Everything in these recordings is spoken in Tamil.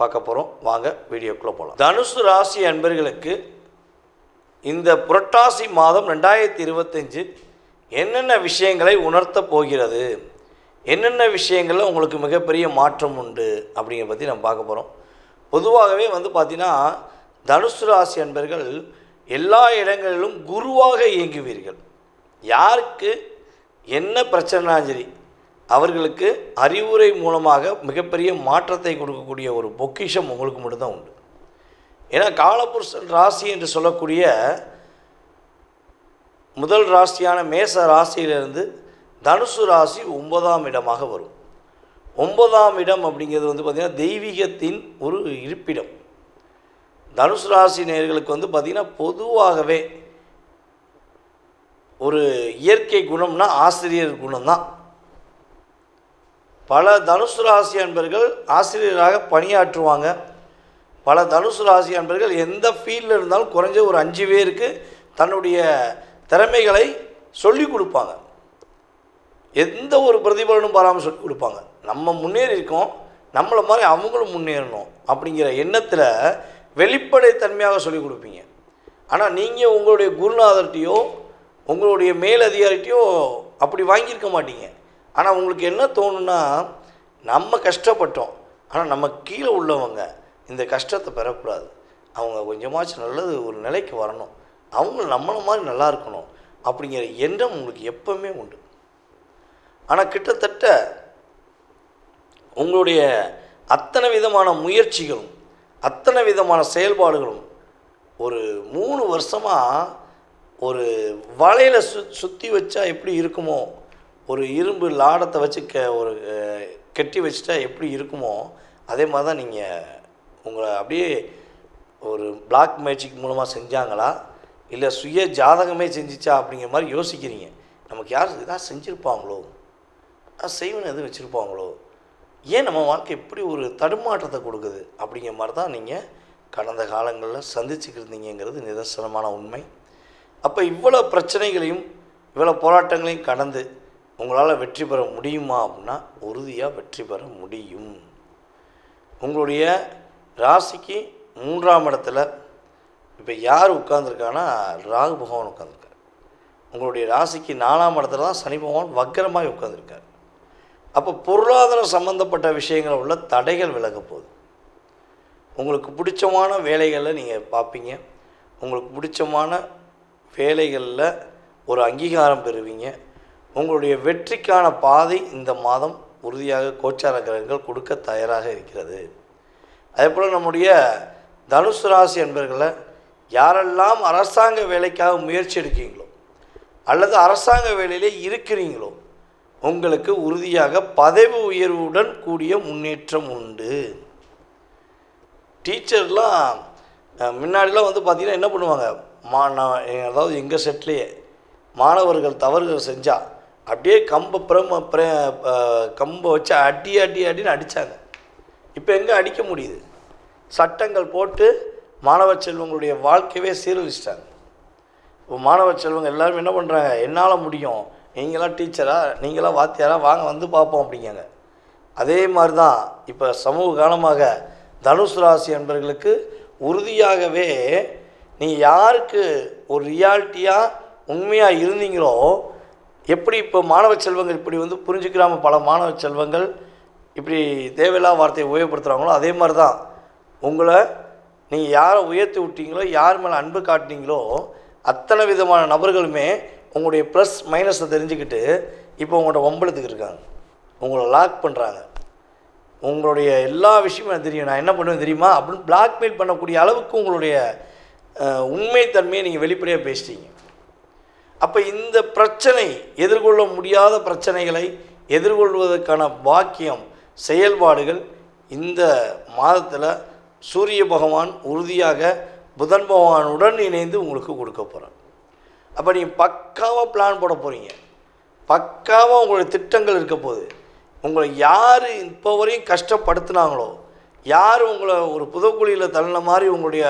பார்க்க போகிறோம் வாங்க வீடியோக்குள்ளே போகலாம் தனுசு ராசி அன்பர்களுக்கு இந்த புரட்டாசி மாதம் ரெண்டாயிரத்தி இருபத்தஞ்சு என்னென்ன விஷயங்களை உணர்த்த போகிறது? என்னென்ன விஷயங்களில் உங்களுக்கு மிகப்பெரிய மாற்றம் உண்டு? அப்படிங்கிற பற்றி நம்ம பார்க்க போகிறோம் பொதுவாகவே வந்து பார்த்திங்கன்னா தனுசு ராசி அன்பர்கள் எல்லா இடங்களிலும் குருவாக இயங்குவீர்கள். யாருக்கு என்ன பிரச்சனைனா சரி அவர்களுக்கு அறிவுரை மூலமாக மிகப்பெரிய மாற்றத்தை கொடுக்கக்கூடிய ஒரு பொக்கிஷம் உங்களுக்கு மட்டும்தான் உண்டு. ஏன்னா காலபுருஷன் ராசி என்று சொல்லக்கூடிய முதல் ராசியான மேச ராசியிலிருந்து தனுசு ராசி ஒன்பதாம் இடமாக வரும். ஒன்பதாம் இடம் அப்படிங்கிறது வந்து பார்த்திங்கன்னா தெய்வீகத்தின் ஒரு இருப்பிடம். தனுசு ராசி நேர்களுக்கு வந்து பார்த்திங்கன்னா பொதுவாகவே ஒரு இயற்கை குணம்னா ஆசிரியர் குணம்தான். பல தனுசு ராசி அன்பர்கள் ஆசிரியராக பணியாற்றுவாங்க. பல தனுசு ராசி அன்பர்கள் எந்த ஃபீல்டில் இருந்தாலும் குறைஞ்ச ஒரு அஞ்சு பேருக்கு தன்னுடைய திறமைகளை சொல்லி கொடுப்பாங்க. எந்த ஒரு பிரதிபலனும் பாராமல் சொல்லி கொடுப்பாங்க. நம்ம முன்னேறியிருக்கோம். நம்மளை மாதிரி அவங்களும் முன்னேறணும் அப்படிங்கிற எண்ணத்தில் வெளிப்படைத்தன்மையாக சொல்லி கொடுப்பீங்க. ஆனால் நீங்கள் உங்களுடைய குருநாதர்கிட்டையோ உங்களுடைய மேலதிகாரிகிட்டையோ அப்படி வாங்கியிருக்க மாட்டீங்க. ஆனால் உங்களுக்கு என்ன தோணுன்னா நம்ம கஷ்டப்பட்டோம். ஆனால் நம்ம கீழே உள்ளவங்க இந்த கஷ்டத்தை பெறக்கூடாது. அவங்க கொஞ்சமாச்சும் நல்லது ஒரு நிலைக்கு வரணும். அவங்க நம்மளை மாதிரி நல்லா இருக்கணும் அப்படிங்கிற எண்ணம் உங்களுக்கு எப்பவுமே உண்டு. ஆனால் கிட்டத்தட்ட உங்களுடைய அத்தனை விதமான முயற்சிகளும் அத்தனை விதமான செயல்பாடுகளும் ஒரு மூணு வருஷமாக ஒரு வலையில் சு சுற்றி வச்சா எப்படி இருக்குமோ ஒரு இரும்பு லாடத்தை வச்சு க ஒரு கெட்டி வச்சுட்டா எப்படி இருக்குமோ அதே மாதிரி தான் நீங்கள் உங்களை அப்படியே ஒரு பிளாக் மேஜிக் மூலமாக செஞ்சாங்களா? இல்லை சுய ஜாதகமே செஞ்சிச்சா அப்படிங்கிற மாதிரி யோசிக்கிறீங்க. நமக்கு யார் இதாக செஞ்சுருப்பாங்களோ? அது செய்வன எதுவும் வச்சுருப்பாங்களோ? ஏன் நம்ம வாழ்க்கை இப்படி ஒரு தடுமாற்றத்தை கொடுக்குது? அப்படிங்கிற மாதிரி தான் நீங்கள் கடந்த காலங்களில் சந்திச்சுக்கிருந்தீங்கிறது நிதர்சனமான உண்மை. அப்போ இவ்வளோ பிரச்சனைகளையும் இவ்வளோ போராட்டங்களையும் கடந்து உங்களால் வெற்றி பெற முடியுமா அப்படின்னா உறுதியாக வெற்றி பெற முடியும். உங்களுடைய ராசிக்கு மூன்றாம் இடத்துல இப்போ யார் உட்கார்ந்துருக்கான்னா ராகு பகவான் உட்காந்துருக்கார் உங்களுடைய ராசிக்கு நாலாம் இடத்துல தான் சனி பகவான் வக்கரமாக உட்காந்துருக்கார் அப்போ பொருளாதாரம் சம்மந்தப்பட்ட விஷயங்கள் உள்ள தடைகள் விலக போகுது. உங்களுக்கு பிடிச்சமான வேலைகளில் நீங்கள் பார்ப்பீங்க. உங்களுக்கு பிடிச்சமான வேலைகளில் ஒரு அங்கீகாரம் பெறுவீங்க. உங்களுடைய வெற்றிக்கான பாதை இந்த மாதம் உறுதியாக கோச்சார கிரகங்கள் கொடுக்க தயாராக இருக்கிறது. அதே போல் நம்முடைய தனுசு ராசி என்பர்களை யாரெல்லாம் அரசாங்க வேலைக்காக முயற்சி எடுக்கீங்களோ அல்லது அரசாங்க வேலையிலே இருக்கிறீங்களோ உங்களுக்கு உறுதியாக பதவி உயர்வுடன் கூடிய முன்னேற்றம் உண்டு. டீச்சர்லாம் முன்னாடிலாம் வந்து பார்த்திங்கன்னா என்ன பண்ணுவாங்க? மா நான் அதாவது எங்கள் செட்லேயே மாணவர்கள் தவறுகள் செஞ்சால் அப்படியே கம்பை பிரம பிர கம்பை வச்சு அடி அடி அடின்னு அடித்தாங்க இப்போ எங்கே அடிக்க முடியுது? சட்டங்கள் போட்டு மாணவ செல்வங்களுடைய வாழ்க்கையவே சீரழிச்சிட்டாங்க. இப்போ மாணவ செல்வங்க எல்லோரும் என்ன பண்ணுறாங்க என்னால் முடியும். நீங்களாம் டீச்சராக நீங்களாம் வாத்தியாராக வாங்க வந்து பார்ப்போம் அப்படிங்காங்க. அதே மாதிரி தான் இப்போ சமூக காலமாக தனுஷ் ராசி என்பவர்களுக்கு உறுதியாகவே நீ யாருக்கு ஒரு ரியாலிட்டியாக உண்மையாக இருந்தீங்களோ எப்படி இப்போ மாணவ செல்வங்கள் இப்படி வந்து புரிஞ்சுக்கிறாமல் பல மாணவ செல்வங்கள் இப்படி தேவையில்லா வார்த்தையை உபயோகப்படுத்துகிறாங்களோ அதே மாதிரி தான் உங்களை நீங்கள் யாரை உயர்த்தி விட்டீங்களோ யார் மேலே அன்பு காட்டினீங்களோ அத்தனை விதமான நபர்களுமே உங்களுடைய ப்ளஸ் மைனஸை தெரிஞ்சுக்கிட்டு இப்போ உங்களோட வம்பளத்துக்கு இருக்காங்க. உங்களை லாக் பண்ணுறாங்க உங்களுடைய எல்லா விஷயமும் எனக்கு தெரியும். நான் என்ன பண்ணுவேன் தெரியுமா? அப்படின்னு பிளாக்மெயில் பண்ணக்கூடிய அளவுக்கு உங்களுடைய உண்மைத்தன்மையை நீங்கள் வெளிப்படையாக பேசிட்டீங்க. அப்போ இந்த பிரச்சனை எதிர்கொள்ள முடியாத பிரச்சனைகளை எதிர்கொள்வதற்கான பாக்கியம் செயல்பாடுகள் இந்த மாதத்தில் சூரிய பகவான் உறுதியாக புதன் பகவானுடன் இணைந்து உங்களுக்கு கொடுக்க போகிறார் அப்போ நீங்கள் பக்காவாக பிளான் போட போகிறீங்க பக்காவாக உங்களுடைய திட்டங்கள் இருக்க போகுது. உங்களை யார் இப்போ வரையும் கஷ்டப்படுத்துனாங்களோ யார் உங்களை ஒரு புதக்குழியில் தள்ளின மாதிரி உங்களுடைய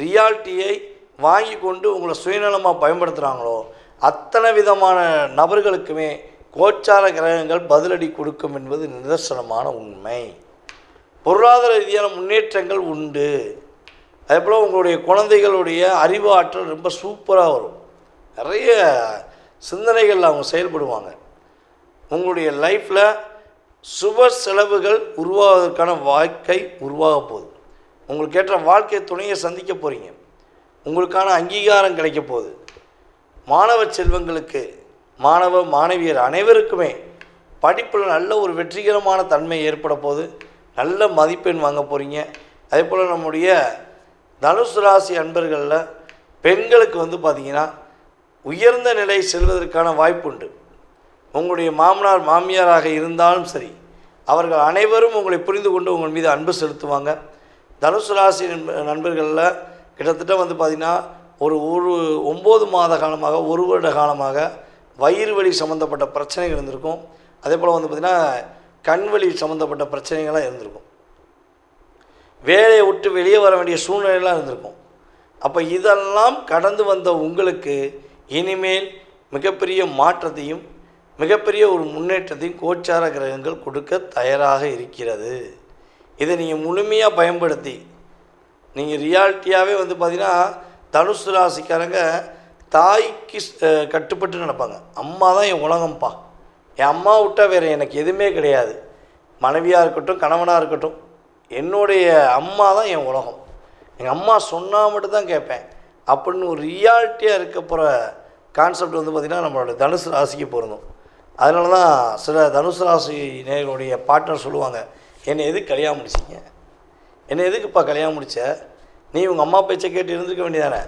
ரியாலிட்டியை வாங்கி கொண்டு உங்களை சுயநலமாக பயன்படுத்துகிறாங்களோ அத்தனை விதமான நபர்களுக்குமே கோச்சார கிரகங்கள் பதிலடி கொடுக்கும் என்பது நிதர்சனமான உண்மை. பொருளாதார ரீதியான முன்னேற்றங்கள் உண்டு. அதே போல் உங்களுடைய குழந்தைகளுடைய அறிவு ஆற்றல் ரொம்ப சூப்பராக வரும். நிறைய சிந்தனைகள் அவங்க செயல்படுவாங்க. உங்களுடைய லைஃப்பில் சுப செலவுகள் உருவாவதற்கான வாழ்க்கை உருவாக போகுது. உங்களுக்கு ஏற்ற வாழ்க்கை துணையை சந்திக்க போகிறீங்க உங்களுக்கான அங்கீகாரம் கிடைக்க போகுது. மாணவ செல்வங்களுக்கு மாணவ மாணவியர் அனைவருக்குமே படிப்பில் நல்ல ஒரு வெற்றிகரமான தன்மை ஏற்பட போது நல்ல மதிப்பெண் வாங்க போகிறீங்க அதே போல் நம்முடைய தனுசு ராசி அன்பர்களில் பெண்களுக்கு வந்து பார்த்திங்கன்னா உயர்ந்த நிலை செல்வதற்கான வாய்ப்புண்டு உங்களுடைய மாமனார் மாமியாராக இருந்தாலும் சரி அவர்கள் அனைவரும் உங்களை புரிந்து கொண்டு உங்கள் மீது அன்பு செலுத்துவாங்க. தனுசு ராசி நண்பர்களில் கிட்டத்தட்ட வந்து பார்த்திங்கன்னா ஒரு ஒரு ஒம்பது மாத காலமாக ஒரு வருட காலமாக வயிறு வலி சம்மந்தப்பட்ட பிரச்சனைகள் இருந்திருக்கும். அதே போல் வந்து பார்த்திங்கன்னா கண் வலி சம்மந்தப்பட்ட பிரச்சனைகள்லாம் இருந்திருக்கும். வேலையை விட்டு வெளியே வர வேண்டிய சூழ்நிலையெல்லாம் இருந்திருக்கும். அப்போ இதெல்லாம் கடந்து வந்த உங்களுக்கு இனிமேல் மிகப்பெரிய மாற்றத்தையும் மிகப்பெரிய ஒரு முன்னேற்றத்தையும் கோச்சார கிரகங்கள் கொடுக்க தயாராக இருக்கிறது. இதை நீங்கள் முழுமையாக பயன்படுத்தி நீங்கள் ரியாலிட்டியாகவே வந்து பார்த்திங்கன்னா தனுசு ராசிக்காரங்க தாய்க்கு கட்டுப்பட்டு நடப்பாங்க அம்மா தான் என் உலகம்ப்பா என் அம்மா விட்டால் வேறு எனக்கு எதுவுமே கிடையாது. மனைவியாக இருக்கட்டும் கணவனாக இருக்கட்டும் என்னுடைய அம்மா தான் என் உலகம். எங்கள் அம்மா சொன்னால் மட்டும்தான் கேட்பேன். அப்படின்னு ஒரு ரியாலிட்டியாக இருக்க போகிற கான்செப்ட் வந்து பார்த்திங்கன்னா நம்மளோட தனுசு ராசிக்கு பொருந்தும். அதனால தான் சில தனுசு ராசி நேர்களுடைய பார்ட்னர் சொல்லுவாங்க என்னை எதுக்கு கல்யாணம் முடிச்சிங்க? என்னை எதுக்குப்பா கல்யாணம் முடித்த நீ உங்கள் அம்மா பேச்சை கேட்டு இருந்துக்க வேண்டியதானே?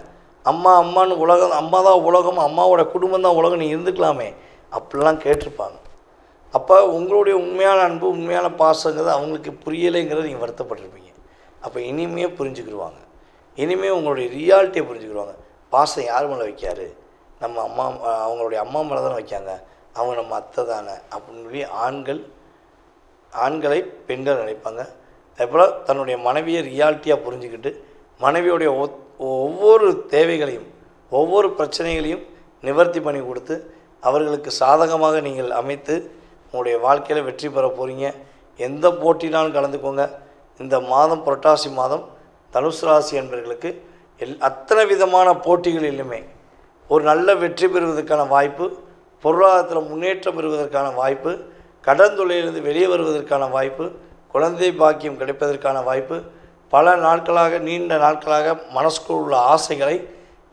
அம்மா அம்மான்னு உலகம் அம்மா தான் உலகம் அம்மாவோட குடும்பம் தான் உலகம் நீ இருந்துக்கலாமே. அப்படிலாம் கேட்டிருப்பாங்க. அப்போ உங்களுடைய உண்மையான அன்பு உண்மையான பாசங்கிறது அவங்களுக்கு புரியலைங்கிறத நீங்கள் வருத்தப்பட்டிருப்பீங்க. அப்போ இனிமையாக புரிஞ்சுக்கிடுவாங்க இனிமேல் உங்களுடைய ரியாலிட்டியை புரிஞ்சுக்கிடுவாங்க பாசம் யார் மேலே வைக்காரு? நம்ம அம்மா அவங்களுடைய அம்மா மேலே தானே வைக்காங்க. அவங்க நம்ம அத்தை தானே. அப்படின்னு சொல்லி ஆண்கள் ஆண்களை பெண்கள் நினைப்பாங்க. அதேபோல் தன்னுடைய மனைவியை ரியாலிட்டியாக புரிஞ்சுக்கிட்டு மனைவியுடைய ஒத்- ஒவ்வொரு தேவைகளையும் ஒவ்வொரு பிரச்சனைகளையும் நிவர்த்தி பண்ணி கொடுத்து அவர்களுக்கு சாதகமாக நீங்கள் அமைத்து உங்களுடைய வாழ்க்கையில் வெற்றி பெற போகிறீங்க எந்த போட்டினாலும் கலந்துக்கோங்க. இந்த மாதம் புரட்டாசி மாதம் தனுசு ராசி என்பவர்களுக்கு எல் அத்தனை விதமான போட்டிகளிலுமே ஒரு நல்ல வெற்றி பெறுவதற்கான வாய்ப்பு பொருளாதாரத்தில் முன்னேற்றம் பெறுவதற்கான வாய்ப்பு கடன் தொழிலிருந்து வெளியே வருவதற்கான வாய்ப்பு குழந்தை பாக்கியம் கிடைப்பதற்கான வாய்ப்பு பல நாட்களாக நீண்ட நாட்களாக மனசுக்குள் உள்ள ஆசைகளை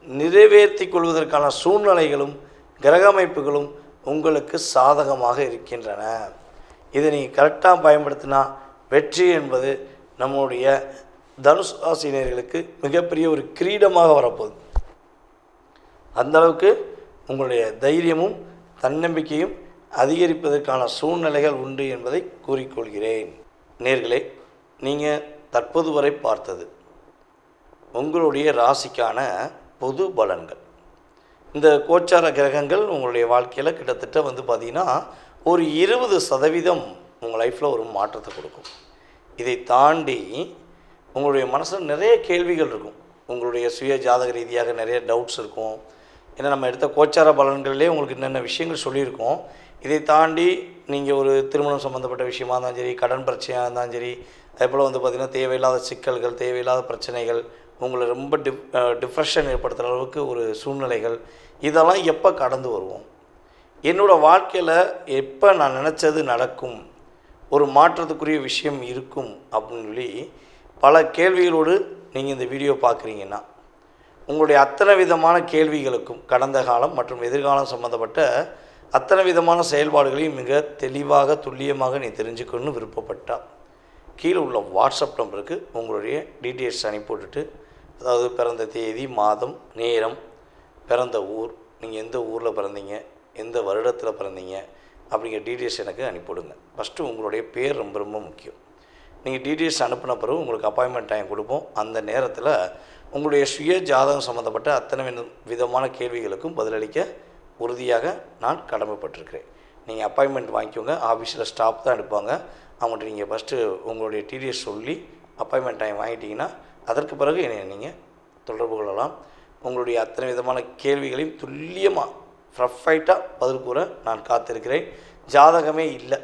நிறைவேற்றி கொள்வதற்கான சூழ்நிலைகளும் கிரக அமைப்புகளும் உங்களுக்கு சாதகமாக இருக்கின்றன. இதை நீங்கள் கரெக்டாக பயன்படுத்தினா வெற்றி என்பது நம்முடைய தனுசு ராசினியர்களுக்கு மிகப்பெரிய ஒரு கிரீடமாக வரப்போகுது. அந்த அளவுக்கு உங்களுடைய தைரியமும் தன்னம்பிக்கையும் அதிகரிப்பதற்கான சூழ்நிலைகள் உண்டு என்பதை கூறிக்கொள்கிறேன். நேர்களே நீங்கள் தற்போது வரை பார்த்தது. உங்களுடைய ராசிக்கான பொது பலன்கள். இந்த கோச்சார கிரகங்கள் உங்களுடைய வாழ்க்கையில் கிட்டத்தட்ட வந்து பார்த்திங்கன்னா ஒரு இருபது சதவீதம் உங்கள் லைஃப்பில் ஒரு மாற்றத்தை கொடுக்கும். இதை தாண்டி உங்களுடைய மனசில் நிறைய கேள்விகள் இருக்கும். உங்களுடைய சுய ஜாதக ரீதியாக நிறைய டவுட்ஸ் இருக்கும். ஏன்னா நம்ம எடுத்த கோச்சார பலன்களிலே உங்களுக்கு என்னென்ன விஷயங்கள் சொல்லியிருக்கோம். இதை தாண்டி நீங்கள் ஒரு திருமணம் சம்மந்தப்பட்ட விஷயமா இருந்தாலும் சரி கடன் பிரச்சனையாக இருந்தாலும் சரி அதேபோல் வந்து பார்த்திங்கன்னா தேவையில்லாத சிக்கல்கள் தேவையில்லாத பிரச்சனைகள் உங்களை ரொம்ப டிப் டிப்ரெஷன் ஏற்படுத்துகிற அளவுக்கு ஒரு சூழ்நிலைகள் இதெல்லாம் எப்போ கடந்து வருவோம்? என்னோடய வாழ்க்கையில் எப்போ நான் நினச்சது நடக்கும்? ஒரு மாற்றத்துக்குரிய விஷயம் இருக்கும் அப்படின்னு சொல்லி பல கேள்விகளோடு நீங்கள் இந்த வீடியோ பார்க்குறீங்கன்னா உங்களுடைய அத்தனை விதமான கேள்விகளுக்கும் கடந்த காலம் மற்றும் எதிர்காலம் சம்மந்தப்பட்ட அத்தனை விதமான செயல்பாடுகளையும் மிக தெளிவாக துல்லியமாக நீ தெரிஞ்சுக்கணும்னு விருப்பப்பட்டாள் கீழே உள்ள வாட்ஸ்அப் நம்பருக்கு உங்களுடைய டீட்டெயில்ஸ் அனுப்பிவிட்டுட்டு அதாவது பிறந்த தேதி மாதம் நேரம் பிறந்த ஊர் நீங்கள் எந்த ஊரில் பிறந்தீங்க எந்த வருடத்தில் பிறந்தீங்க அப்படிங்கிற டீட்டெயில்ஸ் எனக்கு அனுப்பிவிடுங்க. ஃபஸ்ட்டு உங்களுடைய பேர் ரொம்ப ரொம்ப முக்கியம். நீங்கள் டீட்டெயில்ஸ் அனுப்பின பிறகு உங்களுக்கு அப்பாயின்மெண்ட் டைம் கொடுப்போம். அந்த நேரத்தில் உங்களுடைய சுய ஜாதகம் சம்மந்தப்பட்ட அத்தனை வித- விதமான கேள்விகளுக்கும் பதிலளிக்க உறுதியாக நான் கடமைப்பட்டிருக்கிறேன். நீங்கள் அப்பாயின்மெண்ட் வாங்கிக்கோங்க. ஆஃபீஸில் ஸ்டாஃப் தான் எடுப்பாங்க. அவங்கள்ட்ட நீங்கள் ஃபஸ்ட்டு உங்களுடைய டிடிஎஸ் சொல்லி அப்பாயின்மெண்ட் டைம் வாங்கிட்டீங்கன்னா அதற்கு பிறகு என்னை நீங்கள் தொடர்பு கொள்ளலாம். உங்களுடைய அத்தனை விதமான கேள்விகளையும் துல்லியமாக ப்ரஃபைட்டாக பதில் கூற நான் காத்திருக்கிறேன். ஜாதகமே இல்லை.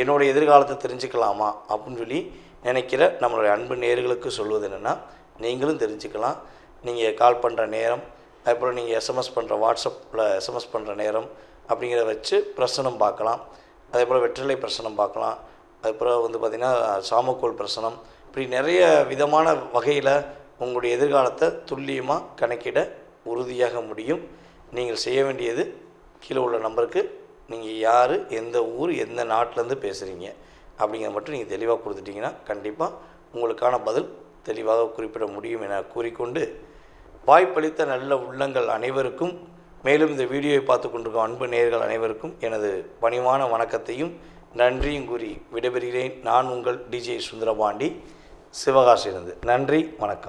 என்னுடைய எதிர்காலத்தை தெரிஞ்சுக்கலாமா? அப்படின்னு சொல்லி நினைக்கிற நம்மளுடைய அன்பு நேர்களுக்கு சொல்வது என்னென்னா நீங்களும் தெரிஞ்சுக்கலாம். நீங்கள் கால் பண்ணுற நேரம் அதுபோல் நீங்கள் எஸ்எம்எஸ் பண்ணுற வாட்ஸ்அப்பில் எஸ்எம்எஸ் பண்ணுற நேரம் அப்படிங்கிறத வச்சு பிரசனம் பார்க்கலாம். அதே போல் வெற்றிலை பிரசனம் பார்க்கலாம். அதுக்கப்புறம் வந்து பார்த்திங்கன்னா சாமக்கோள் பிரசனம். இப்படி நிறைய விதமான வகையில் உங்களுடைய எதிர்காலத்தை துல்லியமாக கணக்கிட உறுதியாக முடியும். நீங்கள் செய்ய வேண்டியது கீழே உள்ள நம்பருக்கு நீங்கள் யார் எந்த ஊர் எந்த நாட்டிலேருந்து பேசுகிறீங்க அப்படிங்கிறத மட்டும் நீங்கள் தெளிவாக கொடுத்துட்டிங்கன்னா கண்டிப்பாக உங்களுக்கான பதில் தெளிவாக குறிப்பிட முடியும் என கூறிக்கொண்டு வாய்ப்பளித்த நல்ல உள்ளங்கள் அனைவருக்கும் மேலும் இந்த வீடியோவை பார்த்து கொண்டிருக்கும் அன்பு நேயர்கள் அனைவருக்கும் எனது பணிவான வணக்கத்தையும் நன்றியும் கூறி விடைபெறுகிறேன். நான் உங்கள் டிஜே சுந்தரபாண்டி. சிவகாசிலிருந்து நன்றி வணக்கம்.